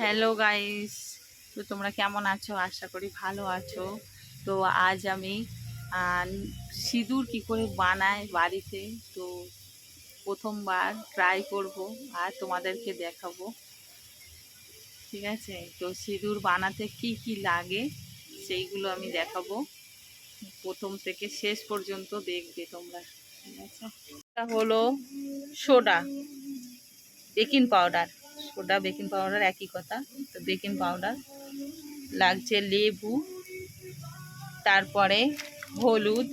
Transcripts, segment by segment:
Hello guys তো তোমরা কেমন আছো? আশা করি ভালো আছো। তো আজ আমি সিঁদুর কি করে বানায় বাড়িতে? তো প্রথমবার ট্রাই করব আর তোমাদেরকে দেখাবো। ঠিক আছে? তো সিঁদুর বানাতে কি কি লাগে সেইগুলো আমি দেখাবো। প্রথম থেকে শেষ পর্যন্ত দেখবে তোমরা। ঠিক আছে? হলো soda, baking powder. Soda baking powder একই কথা, তো বেকিং পাউডার। লাগছে লেবু, তারপরে হলুদ।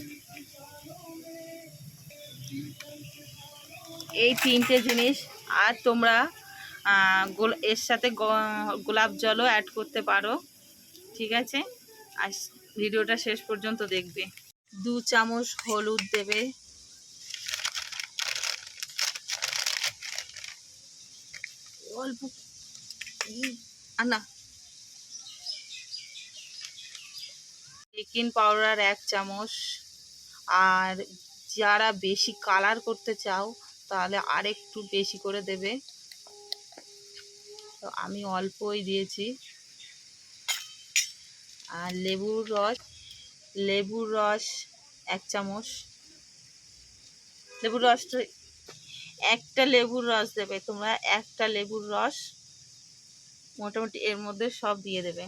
এই তিনটে জিনিস, আর তোমরা এর সাথে গোলাপ জলও অ্যাড করতে পারো, ঠিক আছে? আর ভিডিওটা শেষ পর্যন্ত দেখবে। দু চামচ হলুদ দেবে। আনা বেকিং পাউডার এক চামচ। আর যারা বেশি কালার করতে চাও, তাহলে আরেকটু বেশি করে দেবে। তো আমি অল্পই দিয়েছি। আর লেবুর রস লেবুর রস এক চামচ। লেবুর রস তো একটা লেবুর রস দেবে। তোমরা একটা লেবুর রস মোটামুটি এর মধ্যে সব দিয়ে দেবে।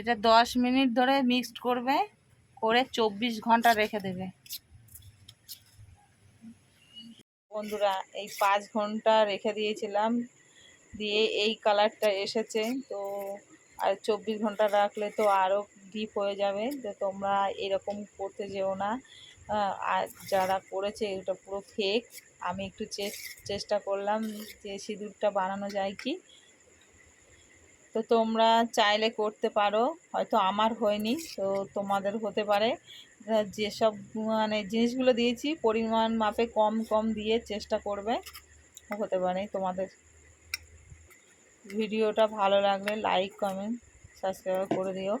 এটা দশ মিনিট ধরে মিক্সড করবে, করে চব্বিশ ঘণ্টা রেখে দেবে। বন্ধুরা, এই পাঁচ ঘণ্টা রেখে দিয়েছিলাম, দিয়ে এই কালারটা এসেছে, তো আর চব্বিশ ঘণ্টা রাখলে তো আরও ডিপ হয়ে যাবে, তো তোমরা এরকম করতে যেও না। আর যারা করেছে এটা পুরো ফেক আমি একটু চেষ্টা করলাম যে সিঁদুরটা বানানো যায় কি। তো তোমরা চাইলে করতে পারো, হয়তো আমার হয়নি, তো তোমাদের হতে পারে। যেসব মানে জিনিসগুলো দিয়েছি, পরিমাণ মাপে কম কম দিয়ে চেষ্টা করবে, হতে পারে তোমাদের। ভিডিওটা ভালো লাগলে লাইক কমেন্ট সাবস্ক্রাইব করে দিও।